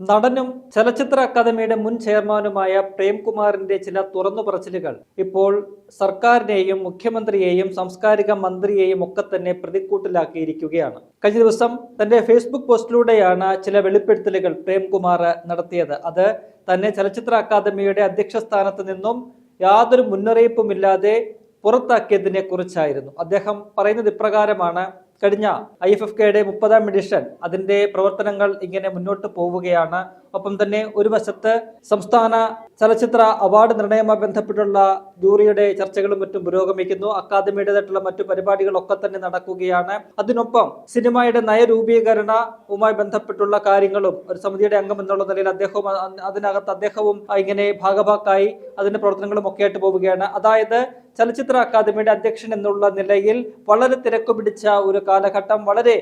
നടനും ചലച്ചിത്ര അക്കാദമിയുടെ മുൻ ചെയർമാനുമായ പ്രേംകുമാറിന്റെ ചില തുറന്നു പറച്ചിലുകൾ. ഇപ്പോൾ സർക്കാരിനെയും മുഖ്യമന്ത്രിയെയും സാംസ്കാരിക മന്ത്രിയെയും ഒക്കെ തന്നെ പ്രതിക്കൂട്ടിലാക്കിയിരിക്കുകയാണ്. കഴിഞ്ഞ ദിവസം തന്റെ ഫേസ്ബുക്ക് പോസ്റ്റിലൂടെയാണ് ചില വെളിപ്പെടുത്തലുകൾ പ്രേംകുമാർ നടത്തിയത്. അത് തന്നെ ചലച്ചിത്ര അക്കാദമിയുടെ അധ്യക്ഷ സ്ഥാനത്ത് നിന്നും യാതൊരു മുന്നറിയിപ്പുമില്ലാതെ പുറത്താക്കിയതിനെ കുറിച്ചായിരുന്നു. അദ്ദേഹം പറയുന്നത് ഇപ്രകാരമാണ്. കഴിഞ്ഞ ഐ എഫ് എഫ് കെയുടെ മുപ്പതാം എഡിഷൻ അതിന്റെ പ്രവർത്തനങ്ങൾ ഇങ്ങനെ മുന്നോട്ട് പോവുകയാണ്. ഒപ്പം തന്നെ ഒരു വശത്ത് സംസ്ഥാന ചലച്ചിത്ര അവാർഡ് നിർണയവുമായി ബന്ധപ്പെട്ടുള്ള ജൂറിയുടെ ചർച്ചകളും മറ്റും പുരോഗമിക്കുന്നു. അക്കാദമിയുടേതായിട്ടുള്ള മറ്റു പരിപാടികളൊക്കെ തന്നെ നടക്കുകയാണ്. അതിനൊപ്പം സിനിമയുടെ നയരൂപീകരണവുമായി ബന്ധപ്പെട്ടുള്ള കാര്യങ്ങളും ഒരു സമിതിയുടെ അംഗം എന്നുള്ള നിലയിൽ അദ്ദേഹവും അതിനകത്ത് അദ്ദേഹവും ഇങ്ങനെ ഭാഗഭാക്കായി അതിന്റെ പ്രവർത്തനങ്ങളും ഒക്കെ ആയിട്ട് പോവുകയാണ്. അതായത് ചലച്ചിത്ര അക്കാദമിയുടെ അധ്യക്ഷൻ എന്നുള്ള നിലയിൽ വളരെ തിരക്ക് പിടിച്ച ഒരു കാലഘട്ടം വളരെ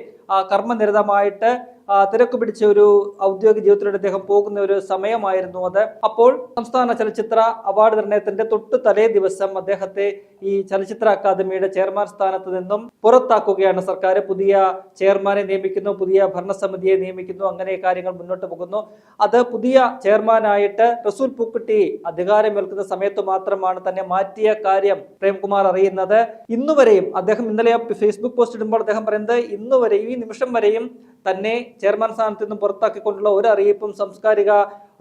കർമ്മനിരതമായിട്ട് തിരക്ക് പിടിച്ച ഒരു ഔദ്യോഗിക ജീവിതത്തിലൂടെ അദ്ദേഹം പോകുന്ന ഒരു സമയമായിരുന്നു അത്. അപ്പോൾ സംസ്ഥാന ചലച്ചിത്ര അവാർഡ് നിർണയത്തിന്റെ തൊട്ട് തലേ ദിവസം അദ്ദേഹത്തെ ഈ ചലച്ചിത്ര അക്കാദമിയുടെ ചെയർമാൻ സ്ഥാനത്ത് നിന്നും പുറത്താക്കുകയാണ് സർക്കാർ. പുതിയ ചെയർമാനെ നിയമിക്കുന്നു പുതിയ ഭരണസമിതിയെ നിയമിക്കുന്നു അങ്ങനെ കാര്യങ്ങൾ മുന്നോട്ട് പോകുന്നു. അത് പുതിയ ചെയർമാനായിട്ട് റസൂൽ പൂക്കുട്ടി അധികാരമേൽക്കുന്ന സമയത്ത് മാത്രമാണ് തന്നെ മാറ്റിയ കാര്യം പ്രേംകുമാർ അറിയുന്നത്. ഇന്നുവരെയും അദ്ദേഹം ഇന്നലെ ഫേസ്ബുക്ക് പോസ്റ്റ് ഇടുമ്പോൾ അദ്ദേഹം പറയുന്നത് ഇന്നുവരെയും ഈ നിമിഷം വരെയും തന്നെ ചെയർമാൻ സ്ഥാനത്ത് നിന്നും പുറത്താക്കിക്കൊണ്ടുള്ള ഒരു അറിയിപ്പും സാംസ്കാരിക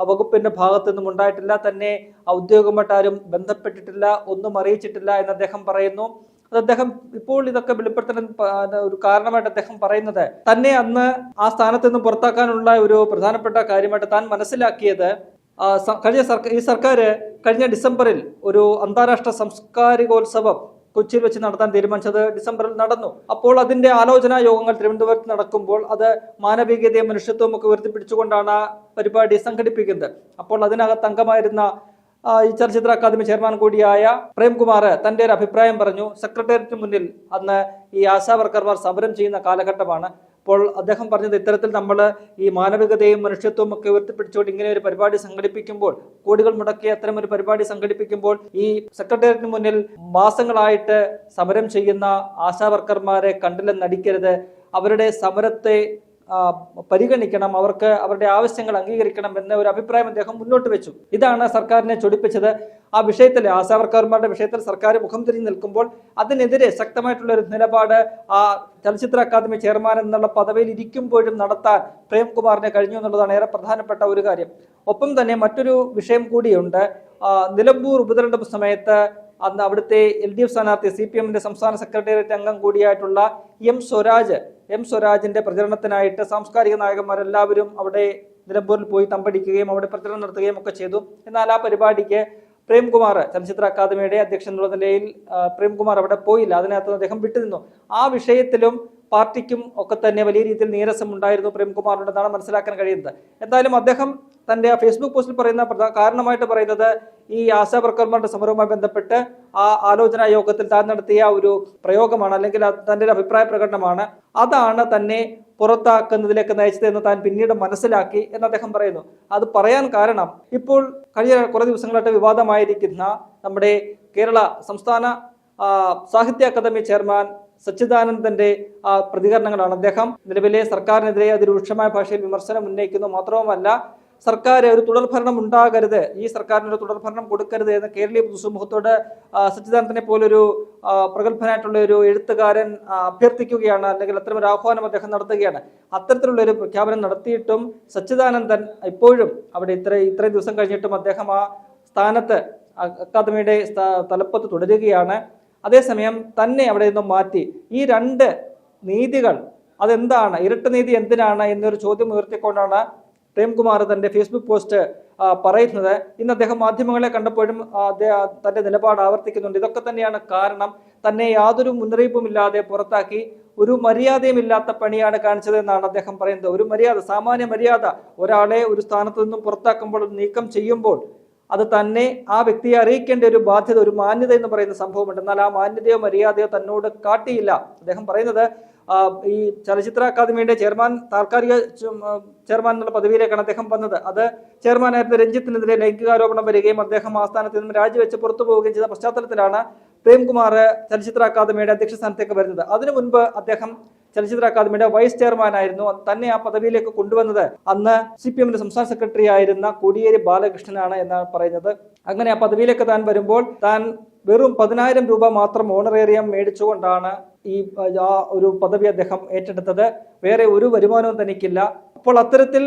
വകുപ്പിന്റെ ഭാഗത്തു നിന്നും ഉണ്ടായിട്ടില്ല. തന്നെ ഔദ്യോഗികമായിട്ട് ആരും ബന്ധപ്പെട്ടിട്ടില്ല ഒന്നും അറിയിച്ചിട്ടില്ല എന്ന് അദ്ദേഹം പറയുന്നു. അത് അദ്ദേഹം ഇപ്പോൾ ഇതൊക്കെ വെളിപ്പെടുത്തണം ഒരു കാരണമായിട്ട് അദ്ദേഹം പറയുന്നത്. തന്നെ അന്ന് ആ സ്ഥാനത്ത് നിന്ന് പുറത്താക്കാനുള്ള ഒരു പ്രധാനപ്പെട്ട കാര്യമായിട്ട് താൻ മനസ്സിലാക്കിയത് കഴിഞ്ഞ സർക്കാർ ഈ സർക്കാർ കഴിഞ്ഞ ഡിസംബറിൽ ഒരു അന്താരാഷ്ട്ര സാംസ്കാരികോത്സവം കൊച്ചിയിൽ വെച്ച് നടത്താൻ തീരുമാനിച്ചത് ഡിസംബറിൽ നടന്നു. അപ്പോൾ അതിന്റെ ആലോചനാ യോഗങ്ങൾ തിരുവനന്തപുരത്ത് നടക്കുമ്പോൾ അത് മാനവികതയും മനുഷ്യത്വവും ഒക്കെ ഉയർത്തിപ്പിടിച്ചുകൊണ്ടാണ് പരിപാടി സംഘടിപ്പിക്കുന്നത്. അപ്പോൾ അതിനകത്ത് അംഗമായിരുന്ന ഈ ചലച്ചിത്ര അക്കാദമി ചെയർമാൻ കൂടിയായ പ്രേംകുമാർ തന്റെ ഒരു അഭിപ്രായം പറഞ്ഞു. സെക്രട്ടേറിയറ്റിന് മുന്നിൽ അന്ന് ഈ ആശാവർക്കർമാർ സമരം ചെയ്യുന്ന കാലഘട്ടമാണ്. അപ്പോൾ അദ്ദേഹം പറഞ്ഞത് ഇത്തരത്തിൽ നമ്മൾ ഈ മാനവികതയും മനുഷ്യത്വവും ഒക്കെ ഉയർത്തിപ്പിടിച്ചുകൊണ്ട് ഇങ്ങനെ ഒരു പരിപാടി സംഘടിപ്പിക്കുമ്പോൾ കോടികൾ മുടക്കി അത്തരം ഒരു പരിപാടി സംഘടിപ്പിക്കുമ്പോൾ ഈ സെക്രട്ടേറിയറ്റിന് മുന്നിൽ മാസങ്ങളായിട്ട് സമരം ചെയ്യുന്ന ആശാവർക്കർമാരെ കണ്ടില്ലെന്ന് നടിക്കരുത് അവരുടെ സമരത്തെ പരിഗണിക്കണം അവർക്ക് അവരുടെ ആവശ്യങ്ങൾ അംഗീകരിക്കണം എന്ന ഒരു അഭിപ്രായം അദ്ദേഹം മുന്നോട്ട് വെച്ചു. ഇതാണ് സർക്കാരിനെ ചൊടിപ്പിച്ചത്. ആ വിഷയത്തിൽ ആശാവർക്കർമാരുടെ വിഷയത്തിൽ സർക്കാർ മുഖം തിരിഞ്ഞു നിൽക്കുമ്പോൾ അതിനെതിരെ ശക്തമായിട്ടുള്ള ഒരു നിലപാട് ആ ചലച്ചിത്ര അക്കാദമി ചെയർമാൻ എന്നുള്ള പദവിയിൽ ഇരിക്കുമ്പോഴും നടത്താൻ പ്രേംകുമാറിനെ കഴിഞ്ഞു എന്നുള്ളതാണ് ഏറെ പ്രധാനപ്പെട്ട ഒരു കാര്യം. ഒപ്പം തന്നെ മറ്റൊരു വിഷയം കൂടിയുണ്ട്. നിലമ്പൂർ ഉപതെരഞ്ഞെടുപ്പ് സമയത്ത് അന്ന് അവിടുത്തെ എൽ ഡി എഫ് സ്ഥാനാർത്ഥി സി പി എമ്മിന്റെ സംസ്ഥാന സെക്രട്ടേറിയറ്റ് അംഗം കൂടിയായിട്ടുള്ള എം സ്വരാജ് എം സ്വരാജിന്റെ പ്രചരണത്തിനായിട്ട് സാംസ്കാരിക നായകന്മാരെല്ലാവരും അവിടെ നിലമ്പൂരിൽ പോയി തമ്പടിക്കുകയും അവിടെ പ്രചരണം നടത്തുകയും ഒക്കെ ചെയ്തു. എന്നാൽ ആ പരിപാടിക്ക് പ്രേംകുമാർ ചലച്ചിത്ര അക്കാദമിയുടെ അധ്യക്ഷൻ എന്നുള്ള നിലയിൽ പ്രേംകുമാർ അവിടെ പോയില്ല. അതിനകത്ത് അദ്ദേഹം വിട്ടുനിന്നു. ആ വിഷയത്തിലും പാർട്ടിക്കും ഒക്കെ തന്നെ വലിയ രീതിയിൽ നീരസം ഉണ്ടായിരുന്നു പ്രേംകുമാറിനുണ്ടെന്നാണ് മനസ്സിലാക്കാൻ കഴിയുന്നത്. എന്തായാലും അദ്ദേഹം തന്റെ ആ ഫേസ്ബുക്ക് പോസ്റ്റിൽ പറയുന്ന കാരണമായിട്ട് പറയുന്നത് ഈ ആശാ വർക്കർമാരുടെ സമരവുമായി ബന്ധപ്പെട്ട് ആ ആലോചനാ യോഗത്തിൽ താൻ നടത്തിയ ഒരു പ്രയോഗമാണ് അല്ലെങ്കിൽ തന്റെ ഒരു അഭിപ്രായ പ്രകടനമാണ്. അതാണ് തന്നെ പുറത്താക്കുന്നതിലേക്ക് നയിച്ചത് എന്ന് താൻ പിന്നീട് മനസ്സിലാക്കി എന്ന് അദ്ദേഹം പറയുന്നു. അത് പറയാൻ കാരണം ഇപ്പോൾ കഴിഞ്ഞ കുറേ ദിവസങ്ങളായിട്ട് വിവാദമായിരിക്കുന്ന നമ്മുടെ കേരള സംസ്ഥാന സാഹിത്യ അക്കാദമി ചെയർമാൻ സച്ചിദാനന്ദന്റെ പ്രതികരണങ്ങളാണ്. അദ്ദേഹം നിലവിലെ സർക്കാരിനെതിരെ അതിരൂക്ഷമായ ഭാഷയിൽ വിമർശനം ഉന്നയിക്കുന്നു. മാത്രവുമല്ല സർക്കാർ ഒരു തുടർഭരണം ഉണ്ടാകരുത്. ഈ സർക്കാരിന് ഒരു തുടർഭരണം കൊടുക്കരുത് എന്ന് കേരളീയ പൊതുസമൂഹത്തോട് സച്ചിദാനന്ദനെ പോലൊരു പ്രഗത്ഭനായിട്ടുള്ള ഒരു എഴുത്തുകാരൻ അഭ്യർത്ഥിക്കുകയാണ്. അല്ലെങ്കിൽ അത്തരം ഒരു ആഹ്വാനം അദ്ദേഹം നടത്തുകയാണ്. അത്തരത്തിലുള്ള ഒരു പ്രഖ്യാപനം നടത്തിയിട്ടും സച്ചിദാനന്ദൻ ഇപ്പോഴും അവിടെ ഇത്ര ഇത്രയും ദിവസം കഴിഞ്ഞിട്ടും അദ്ദേഹം ആ സ്ഥാനത്ത് അക്കാദമിയുടെ തലപ്പത്ത് തുടരുകയാണ്. അതേസമയം തന്നെ അവിടെ നിന്നും മാറ്റി ഈ രണ്ട് നീതികൾ അതെന്താണ്? ഇരട്ട നീതി എന്തിനാണ് എന്നൊരു ചോദ്യം ഉയർത്തിക്കൊണ്ടാണ് പ്രേംകുമാർ തന്റെ ഫേസ്ബുക്ക് പോസ്റ്റ് പറയുന്നത്. ഇന്ന് അദ്ദേഹം മാധ്യമങ്ങളെ കണ്ടപ്പോഴും തന്റെ നിലപാട് ആവർത്തിക്കുന്നുണ്ട്. ഇതൊക്കെ തന്നെയാണ് കാരണം തന്നെ യാതൊരു മുന്നറിയിപ്പും ഇല്ലാതെ പുറത്താക്കി ഒരു മര്യാദയും ഇല്ലാത്ത പണിയാണ് കാണിച്ചതെന്നാണ് അദ്ദേഹം പറയുന്നത്. ഒരു മര്യാദ സാമാന്യ മര്യാദ. ഒരാളെ ഒരു സ്ഥാനത്ത് നിന്നും പുറത്താക്കുമ്പോൾ നീക്കം ചെയ്യുമ്പോൾ അത് തന്നെ ആ വ്യക്തിയെ അറിയിക്കേണ്ട ഒരു ബാധ്യത ഒരു മാന്യത എന്ന് പറയുന്ന സംഭവമുണ്ട്. എന്നാൽ ആ മാന്യതയോ മര്യാദയോ തന്നോട് കാട്ടിയില്ല. അദ്ദേഹം പറയുന്നത് ഈ ചലച്ചിത്ര അക്കാദമിയുടെ ചെയർമാൻ താൽക്കാലിക ചെയർമാൻ എന്നുള്ള പദവിയിലേക്കാണ് അദ്ദേഹം വന്നത്. അത് ചെയർമാനായിരുന്ന രഞ്ജിത്തിനെതിരെ ലൈംഗികാരോപണം വരികയും അദ്ദേഹം ആ സ്ഥാനത്ത് നിന്നും രാജിവെച്ച് പുറത്തു പോവുകയും ചെയ്ത പശ്ചാത്തലത്തിലാണ് പ്രേംകുമാർ ചലച്ചിത്ര അക്കാദമിയുടെ അധ്യക്ഷ സ്ഥാനത്തേക്ക് വരുന്നത്. അതിനു മുൻപ് അദ്ദേഹം ചലച്ചിത്ര അക്കാദമിയുടെ വൈസ് ചെയർമാനായിരുന്നു. തന്നെ ആ പദവിയിലേക്ക് കൊണ്ടുവന്നത് അന്ന് സി പി എമ്മിന്റെ സംസ്ഥാന സെക്രട്ടറി ആയിരുന്ന കോടിയേരി ബാലകൃഷ്ണനാണ് എന്നാണ് പറയുന്നത്. അങ്ങനെ ആ പദവിയിലേക്ക് താൻ വരുമ്പോൾ താൻ വെറും പതിനായിരം രൂപ മാത്രം ഓണറേറിയം മേടിച്ചുകൊണ്ടാണ് ഈ ആ ഒരു പദവി അദ്ദേഹം ഏറ്റെടുത്തത് വേറെ ഒരു വരുമാനവും തനിക്കില്ല. അപ്പോൾ അത്തരത്തിൽ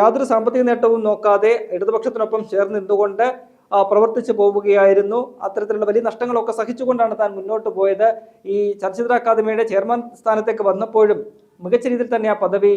യാതൊരു സാമ്പത്തിക നേട്ടവും നോക്കാതെ ഇടതുപക്ഷത്തിനൊപ്പം ചേർന്ന് നിന്നുകൊണ്ട് പ്രവർത്തിച്ചു പോവുകയായിരുന്നു. അത്തരത്തിലുള്ള വലിയ നഷ്ടങ്ങളൊക്കെ സഹിച്ചുകൊണ്ടാണ് താൻ മുന്നോട്ട് പോയത്. ഈ ചലച്ചിത്ര അക്കാദമിയുടെ ചെയർമാൻ സ്ഥാനത്തേക്ക് വന്നപ്പോഴും മികച്ച രീതിയിൽ തന്നെ ആ പദവി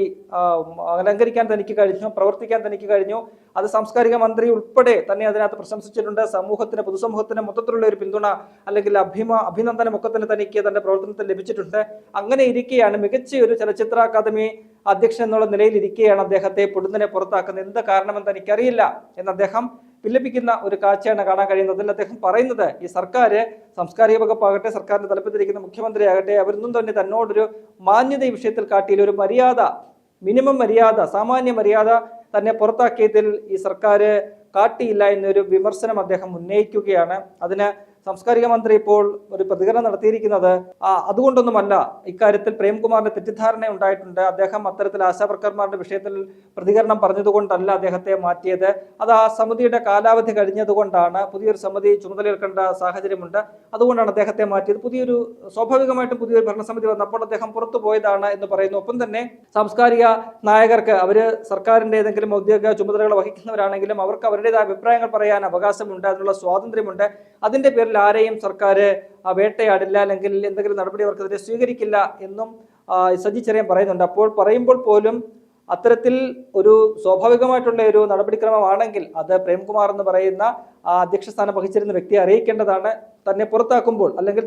അലങ്കരിക്കാൻ തനിക്ക് കഴിഞ്ഞു പ്രവർത്തിക്കാൻ തനിക്ക് കഴിഞ്ഞു. അത് സാംസ്കാരിക മന്ത്രി ഉൾപ്പെടെ തന്നെ അതിനകത്ത് പ്രശംസിച്ചിട്ടുണ്ട്. സമൂഹത്തിന് പൊതുസമൂഹത്തിന് മൊത്തത്തിലുള്ള ഒരു പിന്തുണ അല്ലെങ്കിൽ അഭിമ അഭിനന്ദനം ഒക്കെ തന്നെ തനിക്ക് തന്റെ പ്രവർത്തനത്തിൽ ലഭിച്ചിട്ടുണ്ട്. അങ്ങനെ ഇരിക്കുകയാണ് മികച്ച ഒരു ചലച്ചിത്ര അക്കാദമി അധ്യക്ഷൻ എന്നുള്ള നിലയിൽ ഇരിക്കുകയാണ് അദ്ദേഹത്തെ പൊടുന്നനെ പുറത്താക്കുന്നത്. എന്ത് കാരണമെന്ന് തനിക്കറിയില്ല എന്ന് അദ്ദേഹം വിലപിക്കുന്ന ഒരു കാഴ്ചയാണ് കാണാൻ കഴിയുന്നത്. അതിൽ അദ്ദേഹം പറയുന്നത് ഈ സർക്കാർ സാംസ്കാരിക വകുപ്പാകട്ടെ സർക്കാരിന്റെ തലപ്പത്തിരിക്കുന്ന മുഖ്യമന്ത്രിയാകട്ടെ അവരൊന്നും തന്നെ തന്നോടൊരു മാന്യത ഈ വിഷയത്തിൽ കാട്ടിയില്ല. ഒരു മര്യാദ മിനിമം മര്യാദ സാമാന്യ മര്യാദ തന്നെ പുറത്താക്കിയതിൽ ഈ സർക്കാർ കാട്ടിയില്ല എന്നൊരു വിമർശനം അദ്ദേഹം ഉന്നയിക്കുകയാണ്. അതിന് സാംസ്കാരിക മന്ത്രി ഇപ്പോൾ ഒരു പ്രതികരണം നടത്തിയിരിക്കുന്നത്. അതുകൊണ്ടൊന്നുമല്ല ഇക്കാര്യത്തിൽ പ്രേംകുമാറിന്റെ തെറ്റിദ്ധാരണ ഉണ്ടായിട്ടുണ്ട്. അദ്ദേഹം അത്തരത്തിൽ ആശാവർക്കർമാരുടെ വിഷയത്തിൽ പ്രതികരണം പറഞ്ഞതുകൊണ്ടല്ല അദ്ദേഹത്തെ മാറ്റിയത്. അത് ആ സമിതിയുടെ കാലാവധി കഴിഞ്ഞതുകൊണ്ടാണ് പുതിയൊരു സമിതി ചുമതലയേൽക്കേണ്ട സാഹചര്യമുണ്ട്. അതുകൊണ്ടാണ് അദ്ദേഹത്തെ മാറ്റിയത്. പുതിയൊരു സ്വാഭാവികമായിട്ടും പുതിയൊരു ഭരണസമിതി വന്നപ്പോൾ അദ്ദേഹം പുറത്തു പോയതാണ് എന്ന് പറയുന്നു. ഒപ്പം തന്നെ സാംസ്കാരിക നായകർക്ക് അവർ സർക്കാരിന്റെ ഏതെങ്കിലും ഔദ്യോഗിക ചുമതലകൾ വഹിക്കുന്നവരാണെങ്കിലും അവർക്ക് അവരുടേതായ അഭിപ്രായങ്ങൾ പറയാൻ അവകാശമുണ്ട് അതിനുള്ള സ്വാതന്ത്ര്യമുണ്ട്. അതിന്റെ പേരിൽ ആരെയും സർക്കാർ വേട്ടയാടില്ല അല്ലെങ്കിൽ എന്തെങ്കിലും നടപടി അവർക്കെതിരെ സ്വീകരിക്കില്ല എന്നും സജി ചെറിയ പറയുന്നുണ്ട്. അപ്പോൾ പറയുമ്പോൾ പോലും അത്തരത്തിൽ ഒരു സ്വാഭാവികമായിട്ടുള്ള ഒരു നടപടിക്രമമാണെങ്കിൽ അത് പ്രേംകുമാർ എന്ന് പറയുന്ന ആ വഹിച്ചിരുന്ന വ്യക്തിയെ അറിയിക്കേണ്ടതാണ്. തന്നെ പുറത്താക്കുമ്പോൾ അല്ലെങ്കിൽ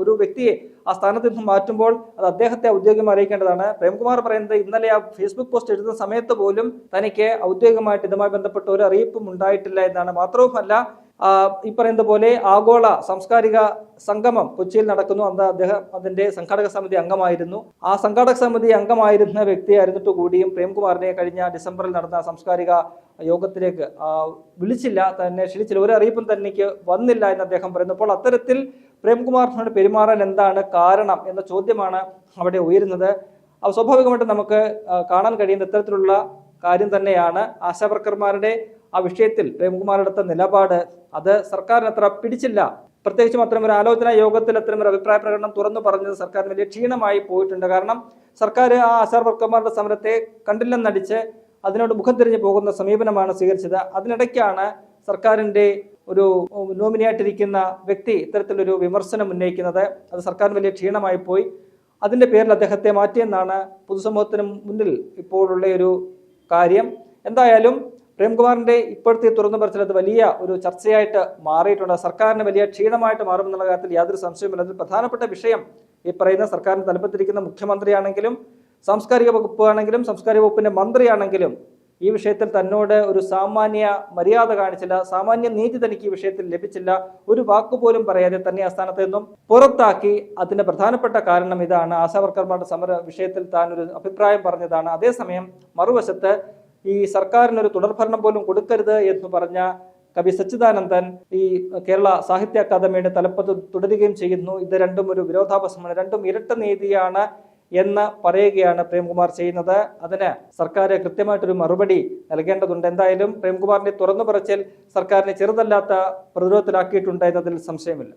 ഒരു വ്യക്തിയെ ആ സ്ഥാനത്ത് നിന്ന് മാറ്റുമ്പോൾ അത് അദ്ദേഹത്തെ ഔദ്യോഗികമായി അറിയിക്കേണ്ടതാണ്. പ്രേംകുമാർ പറയുന്നത് ഇന്നലെ ആ ഫേസ്ബുക്ക് പോസ്റ്റ് എഴുതുന്ന സമയത്ത് പോലും തനിക്ക് ഔദ്യോഗികമായിട്ട് ഇതുമായി ബന്ധപ്പെട്ട ഒരു അറിയിപ്പും ഉണ്ടായിട്ടില്ല എന്നാണ്. മാത്രവുമല്ല ഈ പറയുന്ന പോലെ ആഗോള സാംസ്കാരിക സംഗമം കൊച്ചിയിൽ നടക്കുന്നു. അന്ന് അദ്ദേഹം അതിന്റെ സംഘാടക സമിതി അംഗമായിരുന്നു. ആ സംഘാടക സമിതി അംഗമായിരുന്ന വ്യക്തിയായിരുന്നിട്ട് കൂടിയും പ്രേംകുമാറിനെ കഴിഞ്ഞ ഡിസംബറിൽ നടന്ന സാംസ്കാരിക യോഗത്തിലേക്ക് വിളിച്ചില്ല. തന്നെ ക്ഷണിച്ചില്ല. ഒരു അറിയിപ്പും തന്നെക്ക് വന്നില്ല എന്ന് അദ്ദേഹം പറയുന്നു. അപ്പോൾ അത്തരത്തിൽ പ്രേംകുമാറിനോട് പെരുമാറാൻ എന്താണ് കാരണം എന്ന ചോദ്യമാണ് അവിടെ ഉയരുന്നത്. സ്വാഭാവികമായിട്ടും നമുക്ക് കാണാൻ കഴിയുന്ന ഇത്തരത്തിലുള്ള കാര്യം തന്നെയാണ് ആശാവർക്കർമാരുടെ ആ വിഷയത്തിൽ പ്രേംകുമാർ എടുത്ത നിലപാട് അത് സർക്കാരിന് അത്ര പിടിച്ചില്ല. പ്രത്യേകിച്ചും അത്തരം ഒരു ആലോചനാ യോഗത്തിൽ അത്തരം ഒരു അഭിപ്രായ പ്രകടനം തുറന്നു പറഞ്ഞത് സർക്കാരിന് വലിയ ക്ഷീണമായി പോയിട്ടുണ്ട്. കാരണം സർക്കാർ ആ ആശാർ വർക്കർമാരുടെ സമരത്തെ കണ്ടില്ലെന്നടിച്ച് അതിനോട് മുഖം തിരിഞ്ഞു പോകുന്ന സമീപനമാണ് സ്വീകരിച്ചത്. അതിനിടയ്ക്കാണ് സർക്കാരിന്റെ ഒരു നോമിനിയായിട്ടിരിക്കുന്ന വ്യക്തി ഇത്തരത്തിലൊരു വിമർശനം ഉന്നയിക്കുന്നത്. അത് സർക്കാരിന് വലിയ ക്ഷീണമായി പോയി. അതിന്റെ പേരിൽ അദ്ദേഹത്തെ മാറ്റിയെന്നാണ് പൊതുസമൂഹത്തിന് മുന്നിൽ ഇപ്പോഴുള്ള ഒരു കാര്യം. എന്തായാലും പ്രേംകുമാറിന്റെ ഇപ്പോഴത്തെ തുറന്നു പറച്ചിൽ അത് വലിയ ഒരു ചർച്ചയായിട്ട് മാറിയിട്ടുണ്ട്. സർക്കാരിന് വലിയ ക്ഷീണമായിട്ട് മാറുമെന്നുള്ള കാര്യത്തിൽ യാതൊരു സംശയവുമില്ല. അതിൽ പ്രധാനപ്പെട്ട വിഷയം ഈ പറയുന്ന സർക്കാരിന് തലപ്പത്തിരിക്കുന്ന മുഖ്യമന്ത്രിയാണെങ്കിലും സാംസ്കാരിക വകുപ്പ് ആണെങ്കിലും സാംസ്കാരിക വകുപ്പിന്റെ മന്ത്രിയാണെങ്കിലും ഈ വിഷയത്തിൽ തന്നോട് ഒരു സാമാന്യ മര്യാദ കാണിച്ചില്ല. സാമാന്യ നീതി തനിക്ക് ഈ വിഷയത്തിൽ ലഭിച്ചില്ല. ഒരു വാക്കുപോലും പറയാതെ തന്നെ ആ സ്ഥാനത്ത് നിന്നും പുറത്താക്കി അതിന്റെ പ്രധാനപ്പെട്ട കാരണം ഇതാണ്. ആശാവർക്കർമാരുടെ സമര വിഷയത്തിൽ താൻ ഒരു അഭിപ്രായം പറഞ്ഞതാണ്. അതേസമയം മറുവശത്ത് ഈ സർക്കാരിനൊരു തുടർഭരണം പോലും കൊടുക്കരുത് എന്ന് പറഞ്ഞ കവി സച്ചിദാനന്ദൻ ഈ കേരള സാഹിത്യ അക്കാദമിയുടെ തലപ്പത്ത് തുടരുകയും ചെയ്യുന്നു. ഇത് രണ്ടും ഒരു വിരോധാഭാസമാണ്. രണ്ടും ഇരട്ട നീതിയാണ് എന്ന് പറയുകയാണ് പ്രേംകുമാർ ചെയ്യുന്നത്. അതിന് സർക്കാർ കൃത്യമായിട്ടൊരു മറുപടി നൽകേണ്ടതുണ്ട്. എന്തായാലും പ്രേംകുമാറിന്റെ തുറന്നു പറച്ചിൽ സർക്കാരിനെ ചെറുതല്ലാത്ത പ്രതിരോധത്തിലാക്കിയിട്ടുണ്ട് എന്നതിൽ സംശയമില്ല.